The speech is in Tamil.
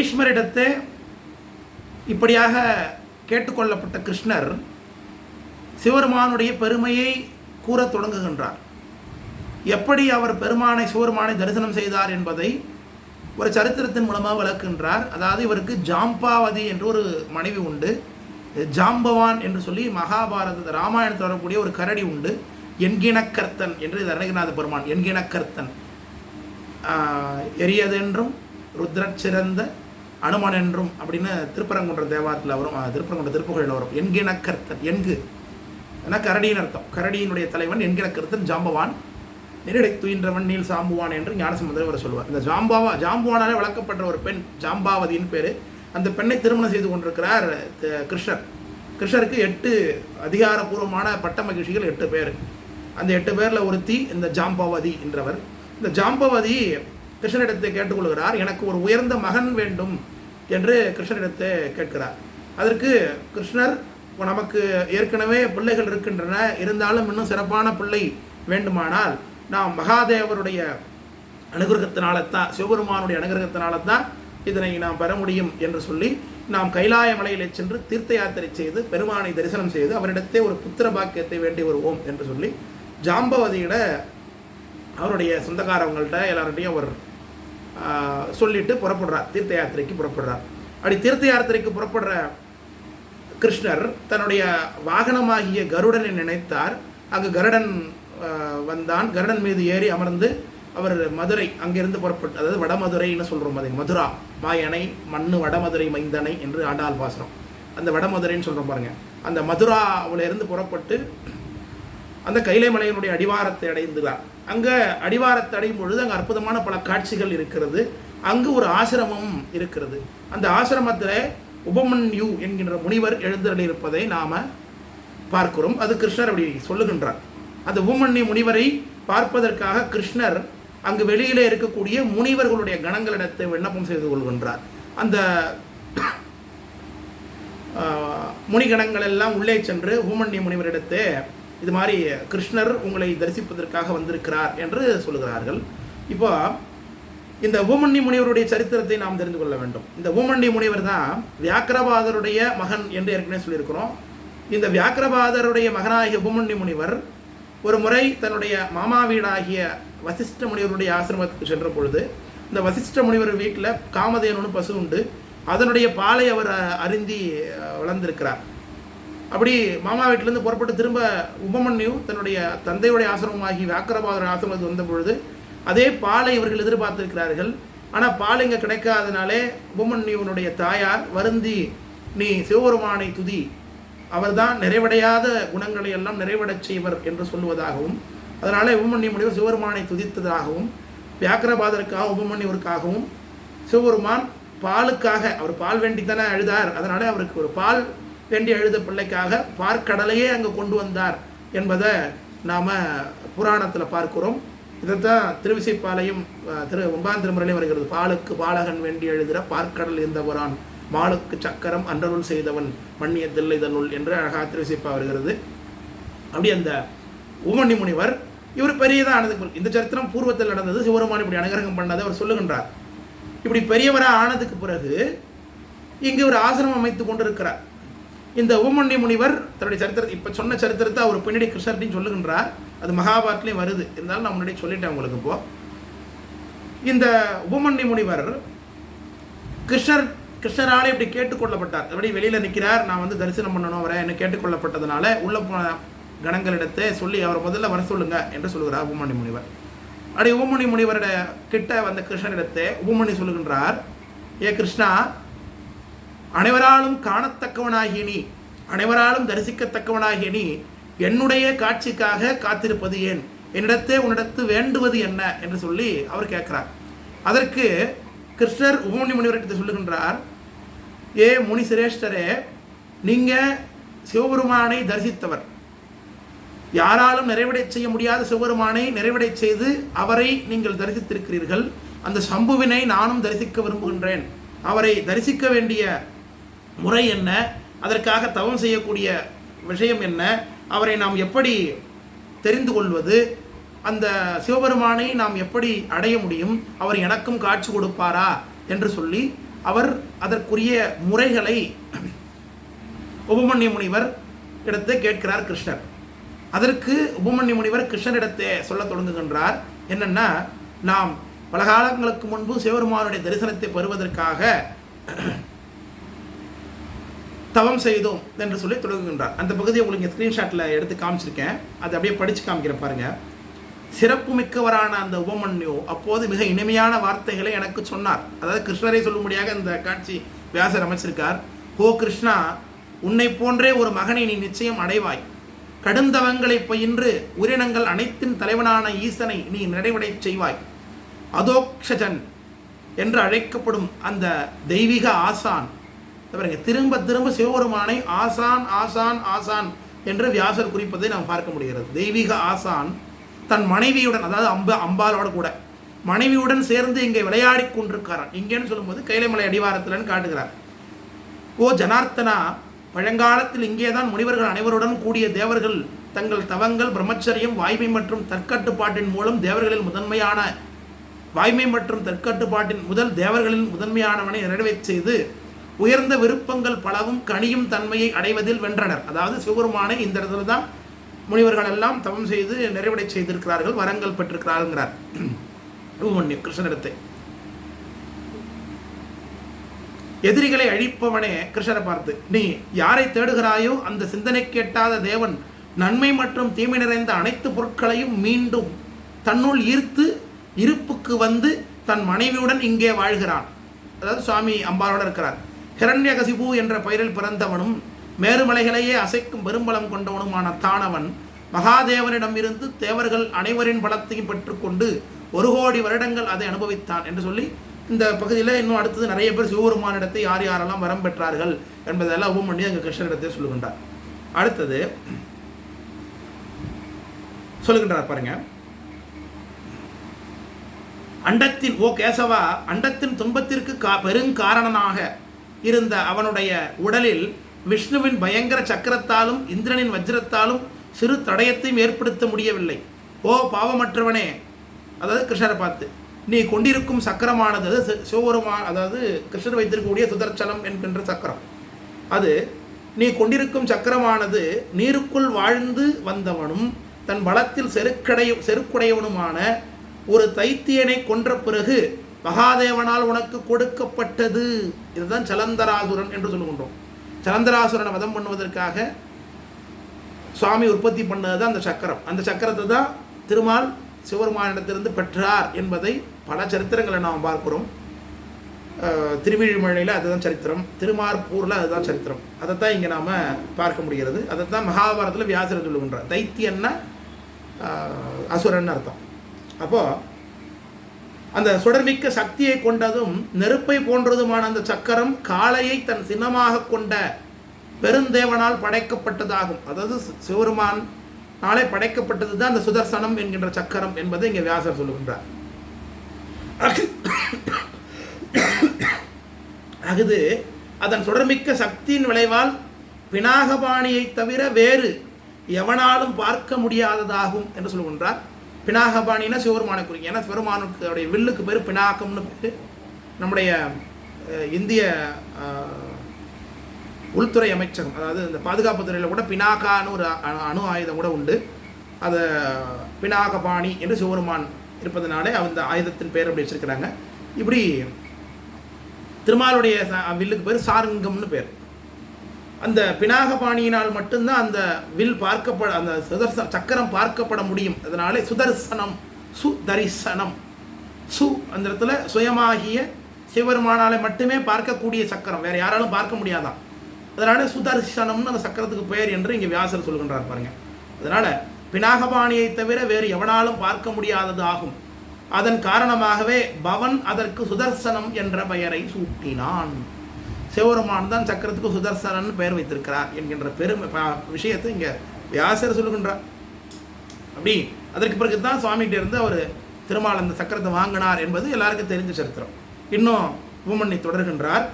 பீஷ்மரிடத்து இப்படியாக கேட்டுக்கொள்ளப்பட்ட கிருஷ்ணர் சிவருமானுடைய பெருமையை கூறத் தொடங்குகின்றார். எப்படி அவர் பெருமானை சிவருமானை தரிசனம் செய்தார் என்பதை ஒரு சரித்திரத்தின் மூலமாக விளக்குகின்றார். அதாவது இவருக்கு ஜாம்பாவதி என்று ஒரு மனைவி உண்டு. ஜாம்பவான் என்று சொல்லி மகாபாரத ராமாயணத்தில் வரக்கூடிய ஒரு கரடி உண்டு. என்கிணக்கர்த்தன் என்று இது பெருமான். என்கிணக்கர்த்தன். எரியதென்றும் ருத்ரச் சிறந்த அனுமன் என்றும் அப்படின்னு திருப்பரங்குன்ற தேவாரத்தில் வரும். திருப்பரங்குன்ற திருப்புகழில் வரும். என்கிணக்கர்த்தன் என்கு ஏன்னா கரடியின் அர்த்தம். கரடியினுடைய தலைவன் என்கிணக்கர்த்தன் ஜாம்பவான். நெருடை துயின்றவன் நீல் சாம்புவான் என்று ஞானசம்பந்தர் அவர் சொல்வார் இந்த ஜாம்பாவா ஜாம்புவானாலே வளர்க்கப்பட்ட ஒரு பெண் ஜாம்பாவதியின் பேர். அந்த பெண்ணை திருமணம் செய்து கொண்டிருக்கிறார் கிருஷ்ணர். கிருஷ்ணருக்கு எட்டு அதிகாரபூர்வமான பட்ட மகிழ்ச்சிகள் எட்டு பேர். அந்த எட்டு பேரில் ஒருத்தி இந்த ஜாம்பவதி என்றவர். இந்த ஜாம்பவதி கிருஷ்ணனிடத்தை கேட்டுக்கொள்கிறார் எனக்கு ஒரு உயர்ந்த மகன் வேண்டும். என்று கிருஷ்ணனிடத்தை கேட்கிறார். அதற்கு கிருஷ்ணர் நமக்கு ஏற்கனவே பிள்ளைகள் இருக்கின்றன இருந்தாலும் இன்னும் சிறப்பான பிள்ளை வேண்டுமானால் நாம் மகாதேவருடைய அனுகிரகத்தினால தான் சிவபெருமானுடைய அனுகிரகத்தினால தான் இதனை நாம் பெற முடியும் என்று சொல்லி நாம் கைலாய மலையிலே சென்று தீர்த்த யாத்திரை செய்து பெருமானை தரிசனம் செய்து அவரிடத்தே ஒரு புத்திர பாக்கியத்தை வேண்டி வருவோம் என்று சொல்லி ஜாம்பவதியிட அவருடைய சொந்தக்காரவங்கள்ட்ட எல்லார்ட்டையும் அவர் சொல்லிட்டு புறப்படுறார். தீர்த்த யாத்திரைக்கு புறப்படுறார். அப்படி தீர்த்த யாத்திரைக்கு புறப்படுற கிருஷ்ணர் தன்னுடைய வாகனமாகிய கருடனை நினைத்தார். அங்கு கருடன் வந்தான். கருடன் மீது ஏறி அமர்ந்து அவர் மதுரை அங்கிருந்து புறப்பட்டு அதாவது வடமதுரைன்னு சொல்கிறோம் அதை மதுரா மாயனை மண்ணு வடமதுரை மைந்தனை என்று ஆண்டாள் பாசுரம். அந்த வடமதுரைன்னு சொல்கிறோம் பாருங்கள் அந்த மதுராவிலிருந்து புறப்பட்டு அந்த கைலை மலையினுடைய அடிவாரத்தை அடைந்துள்ளார். அங்கே அடிவாரத்தை அடையும் பொழுது அங்கே அற்புதமான பல காட்சிகள் இருக்கிறது. அங்கு ஒரு ஆசிரமம் இருக்கிறது. அந்த ஆசிரமத்தில் உபமன்யு என்கின்ற முனிவர் எழுந்தருளியிருப்பதை நாம் பார்க்கிறோம். அது கிருஷ்ணர் அப்படி சொல்லுகின்றார். அந்த உபமன்யு முனிவரை பார்ப்பதற்காக கிருஷ்ணர் அங்கு வெளியிலே இருக்கக்கூடிய முனிவர்களுடைய கணங்களிடத்தை விண்ணப்பம் செய்து கொள்கின்றார். அந்த முனிகணங்கள் எல்லாம் உள்ளே சென்று உபமன்யு முனிவரிடத்தை இது மாதிரி கிருஷ்ணர் உங்களை தரிசிப்பதற்காக வந்திருக்கிறார் என்று சொல்லுகிறார்கள். இப்போ இந்த ஊமன்னி முனிவருடைய சரித்திரத்தை நாம் தெரிந்து கொள்ள வேண்டும். இந்த ஊமன்னி முனிவர் தான் வியாக்கிரபாதருடைய மகன் என்று ஏற்கனவே சொல்லியிருக்கிறோம். இந்த வியாக்கிரபாதருடைய மகனாகிய உபமன்னி முனிவர் ஒரு முறை தன்னுடைய மாமா வீடாகிய வசிஷ்ட முனிவருடைய ஆசிரமத்துக்கு சென்ற பொழுது இந்த வசிஷ்ட முனிவர் வீட்டில் காமதேனு பசு உண்டு. அதனுடைய பாலை அவர் அருந்தி வளர்ந்திருக்கிறார். அப்படி மாமா வீட்டிலேருந்து புறப்பட்டு திரும்ப உபமன்யு தன்னுடைய தந்தையுடைய ஆசிரமமாகி வியாக்கரபாதர் ஆசிரமத்துக்கு வந்த பொழுது அதே பாலை இவர்கள் எதிர்பார்த்திருக்கிறார்கள். ஆனால் பால் இங்கே கிடைக்காதனாலே உபமன்யுவனுடைய தாயார் வருந்தி நீ சிவபெருமானை துதி. அவர்தான் நிறைவடையாத குணங்களை எல்லாம் நிறைவடச் செய்வர் என்று சொல்லுவதாகவும் அதனாலே உபமன்யு முடிவு சிவபெருமானை துதித்ததாகவும் வியாக்கரபாதருக்காக உபமன்யுவருக்காகவும் சிவபெருமான் பாலுக்காக அவர் பால் வேண்டித்தானே அழுதார். அதனாலே அவருக்கு ஒரு பால் வேண்டி எழுத பிள்ளைக்காக பார்க்கடலையே அங்கே கொண்டு வந்தார் என்பதை நாம் புராணத்தில் பார்க்கிறோம். இதைத்தான் திருவிசைப்பாலையும் திரு ஒன்பதாம் திருமுறையிலே வருகிறது. பாலுக்கு பாலகன் வேண்டி எழுதுகிற பார்க்கடல் இருந்தவரான் மாலுக்கு சக்கரம் அன்றருள் செய்தவன் மண்ணிய தில்லை தன்னுள் என்று அழகா திருவிசைப்பா வருகிறது. அப்படி அந்த உமணி முனிவர் இவர் பெரியதான் ஆனதுக்கு இந்த சரித்திரம் பூர்வத்தில் நடந்தது சிவருமான் இப்படி அனுகிரகம் பண்ணதை அவர் சொல்லுகின்றார். இப்படி பெரியவராக ஆனதுக்கு பிறகு இங்கு ஒரு ஆசிரமம் அமைத்து கொண்டிருக்கிறார். இந்த ஊமண்டி முனிவர் தன்னுடைய சரித்திரத்தை இப்போ சொன்ன சரித்திரத்தை அவர் பின்னாடி கிருஷ்ணர்டையும் சொல்லுகின்றார். அது மகாபாரத்லேயும் வருது. இருந்தாலும் நான் முன்னாடி சொல்லிட்டேன் உங்களுக்கு இப்போ. இந்த உபமண்டி முனிவர் கிருஷ்ணர் கிருஷ்ணராலே இப்படி கேட்டுக்கொள்ளப்பட்டார் அப்படி வெளியில் நிற்கிறார் நான் வந்து தரிசனம் பண்ணணும் அவரை என்ன கேட்டுக்கொள்ளப்பட்டதுனால உள்ள போன கணங்களிடத்தை சொல்லி அவரை முதல்ல வர சொல்லுங்க என்று சொல்கிறார் உபமணி முனிவர். அப்படி உபமணி முனிவரோட கிட்ட வந்த கிருஷ்ணரிடத்தை உபமணி சொல்லுகின்றார். ஏ கிருஷ்ணா அனைவராலும் காணத்தக்கவனாகிய நீ அனைவராலும் தரிசிக்கத்தக்கவனாகிய நீ என்னுடைய காட்சிக்காக காத்திருப்பது ஏன்? என்னிடத்தே உன்னிடத்து வேண்டுவது என்ன? என்று சொல்லி அவர் கேட்கிறார். அதற்கு கிருஷ்ணர் உபமணி முனிவர்கிட்ட சொல்லுகின்றார் ஏ முனி சிரேஷ்டரே நீங்கள் சிவபெருமானை தரிசித்தவர். யாராலும் நிறைவடை செய்ய முடியாத சிவபெருமானை நிறைவடை செய்து அவரை நீங்கள் தரிசித்திருக்கிறீர்கள். அந்த சம்புவினை நானும் தரிசிக்க விரும்புகின்றேன். அவரை தரிசிக்க வேண்டிய முறை என்ன? அதற்காக தவம் செய்யக்கூடிய விஷயம் என்ன? அவரை நாம் எப்படி தெரிந்து கொள்வது? அந்த சிவபெருமானை நாம் எப்படி அடைய முடியும்? அவர் எனக்கும் காட்சி கொடுப்பாரா? என்று சொல்லி அவர் அதற்குரிய முறைகளை உபமன்ய முனிவர் இடத்தை கேட்கிறார் கிருஷ்ணர். அதற்கு உபமன்ய முனிவர் கிருஷ்ணரிடத்தை சொல்ல தொடங்குகின்றார். என்னென்னா நாம் பல காலங்களுக்கு முன்பு சிவபெருமானுடைய தரிசனத்தை பெறுவதற்காக தவம் செய்தோம் என்று சொல்லி தொடங்குகின்றார். அந்த பகுதியை உங்களுக்கு ஸ்க்ரீன்ஷாட்டில் எடுத்து காமிச்சிருக்கேன். அதை அப்படியே படித்து காமிக்கிறேன் பாருங்க. சிறப்பு மிக்கவரான அந்த உபமன்யு அப்போது மிக இனிமையான வார்த்தைகளை எனக்கு சொன்னார். அதாவது கிருஷ்ணரை சொல்லும்படியாக இந்த காட்சி வியாசர் அமைச்சிருக்கார். ஹோ கிருஷ்ணா உன்னை போன்றே ஒரு மகனை நீ நிச்சயம் அடைவாய். கடுந்தவங்களை பயின்று உயிரினங்கள் அனைத்தின் தலைவனான ஈசனை நீ நிறைவடை செய்வாய். அதோக்ஷஜன் என்று அழைக்கப்படும் அந்த தெய்வீக ஆசான் பாருங்க திரும்ப திரும்ப சிவபெருமானை ஆசான் ஆசான் ஆசான் என்று வியாசர் குறிப்பதை நாம் பார்க்க முடிகிறது. தெய்வீக ஆசான் தன் மனைவியுடன் அதாவது அம்ப அம்பாலோட கூட மனைவியுடன் சேர்ந்து இங்கே விளையாடி கொண்டிருக்காரான் இங்கேன்னு சொல்லும்போது கைலைமலை அடிவாரத்தில்னு காட்டுகிறார். ஓ ஜனார்த்தனா பழங்காலத்தில் இங்கேதான் முனிவர்கள் அனைவருடன் கூடிய தேவர்கள் தங்கள் தவங்கள் பிரம்மச்சரியம் வாய்மை மற்றும் தற்கட்டுப்பாட்டின் மூலம் தேவர்களில் முதன்மையான வாய்மை மற்றும் தற்கட்டுப்பாட்டின் முதல் தேவர்களின் முதன்மையானவனை நிறைவேறச் செய்து உயர்ந்த விருப்பங்கள் பலவும் கனியும் தன்மையை அடைவதில் வென்றனர். அதாவது சிவபெருமானை இந்த இடத்துல தான் முனிவர்கள் எல்லாம் தவம் செய்து நிறைவடை செய்திருக்கிறார்கள் வரங்கள் பெற்றிருக்கிறார்கள்ங்கிறார். உபமன்யு கிருஷ்ணனிடத்தை எதிரிகளை அழிப்பவனே கிருஷ்ணரை பார்த்து நீ யாரை தேடுகிறாயோ அந்த சிந்தனை கேட்டாத தேவன் நன்மை மற்றும் தீமை நிறைந்த அனைத்து பொருட்களையும் மீண்டும் தன்னுள் ஈர்த்து இருப்புக்கு வந்து தன் மனைவியுடன் இங்கே வாழ்கிறான். அதாவது சுவாமி அம்பாளோட இருக்கிறார். ஹிரண்யகசிபு என்ற பெயரில் பிறந்தவனும் மேருமலைகளையே அசைக்கும் பெரும்பலம் கொண்டவனுமான தானவன் மகாதேவனிடம் இருந்து தேவர்கள் அனைவரின் பலத்தையும் பெற்றுக்கொண்டு ஒரு கோடி வருடங்கள் அதை அனுபவித்தான் என்று சொல்லி இந்த பகுதியில் இன்னும் அடுத்தது நிறைய பேர் சிவபெருமானிடத்தை யார் யாரெல்லாம் வரம் பெற்றார்கள் என்பதெல்லாம் உபம் பண்ணி அங்கே கிருஷ்ணனிடத்தை சொல்லுகின்றார். அடுத்தது சொல்லுகின்றார் பாருங்க. அண்டத்தின் ஓ கேசவா அண்டத்தின் துன்பத்திற்கு கா பெருங்காரணனாக இருந்த அவனுடைய உடலில் விஷ்ணுவின் பயங்கர சக்கரத்தாலும் இந்திரனின் வஜ்ரத்தாலும் சிறு தடயத்தையும் ஏற்படுத்த முடியவில்லை. ஓ பாவமற்றவனே. அதாவது கிருஷ்ணரை பார்த்து நீ கொண்டிருக்கும் சக்கரமானது அது சி- அதாவது கிருஷ்ணர் வைத்திருக்கக்கூடிய சுதர்ச்சலம் என்கின்ற சக்கரம். அது நீ கொண்டிருக்கும் சக்கரமானது நீருக்குள் வாழ்ந்து வந்தவனும் தன் பலத்தில் செருக்கடைய செருக்குடையவனுமான ஒரு தைத்தியனை கொன்ற பிறகு மகாதேவனால் உனக்கு கொடுக்கப்பட்டது. இதுதான் சலந்தராசுரன் என்று சொல்லுகின்றோம். சலந்தராசுரனை வதம் பண்ணுவதற்காக சுவாமி உற்பத்தி பண்ணது அந்த சக்கரம். அந்த சக்கரத்தை தான் திருமால் சிவருமானிடத்திலிருந்து பெற்றார் என்பதை பல சரித்திரங்களை நாம் பார்க்கிறோம். அஹ், திருவிழிமழையில் அதுதான் சரித்திரம். திருமார்பூரில் அதுதான் சரித்திரம். அதைத்தான் இங்கே நாம் பார்க்க முடிகிறது. அதைத்தான் மகாபாரதத்தில் வியாசர் சொல்லுகின்றார். தைத்தியன்னா அசுரன் அர்த்தம். அப்போது அந்த சுடர்மிக்க சக்தியை கொண்டதும் நெருப்பை போன்றதுமான அந்த சக்கரம் காளையை தன் சின்னமாக கொண்ட பெருந்தேவனால் படைக்கப்பட்டதாகும். அதாவது சிவருமான் நாளே படைக்கப்பட்டது தான் அந்த சுதர்சனம் என்கின்ற சக்கரம் என்பதை இங்கே வியாசர் சொல்லுகின்றார். அகுது அதன் சுடர்மிக்க சக்தியின் விளைவால் பினாகபாணியை தவிர வேறு எவனாலும் பார்க்க முடியாததாகும் என்று சொல்லுகின்றார். பினாகபாணினா சிவபெருமானை குறிக்கும் ஏன்னா சிவபெருமானுக்கு வில்லுக்கு பேர் பினாகம்னு பேர் நம்முடைய இந்திய உள்துறை அமைச்சகம் அதாவது இந்த பாதுகாப்பு துறையில் கூட பினாகான்னு ஒரு அணு அணு ஆயுதம் கூட உண்டு. அதை பினாகபாணி என்று சிவபெருமான் இருப்பதனாலே அந்த ஆயுதத்தின் பேர் அப்படி வச்சிருக்கிறாங்க. இப்படி திருமாலுடைய வில்லுக்கு பேர் சாருங்கம்னு பேர். அந்த பினாகபாணியினால் மட்டும்தான் அந்த வில் பார்க்கப்பட அந்த சுதர்சன சக்கரம் பார்க்கப்பட முடியும். அதனாலே சுதர்சனம் சுதரிசனம். சு அந்த இடத்துல சுயமாகிய சிவபெருமானாலே மட்டுமே பார்க்கக்கூடிய சக்கரம். வேறு யாராலும் பார்க்க முடியாதான். அதனால சுதர்சனம்னு அந்த சக்கரத்துக்கு பெயர் என்று இங்கே வியாசர் சொல்கின்றார் பாருங்க. அதனால் பினாகபாணியை தவிர வேறு எவனாலும் பார்க்க முடியாதது ஆகும். அதன் காரணமாகவே பவன் அதற்கு சுதர்சனம் என்ற பெயரை சூட்டினான். சிவபெருமான் தான் சக்கரத்துக்கு சுதர்சனன் பெயர் வைத்திருக்கிறார் என்கின்ற பெருமை விஷயத்தை இங்கே வியாசர் சொல்லுகின்றார். அப்படி அதற்கு பிறகு தான் சுவாமிகிட்ட இருந்து அவர் திருமால் அந்த சக்கரத்தை வாங்கினார் என்பது எல்லாருக்கும் தெரிஞ்ச சரித்திரம். இன்னும் பூமண்ணி தொடர்கின்றார்.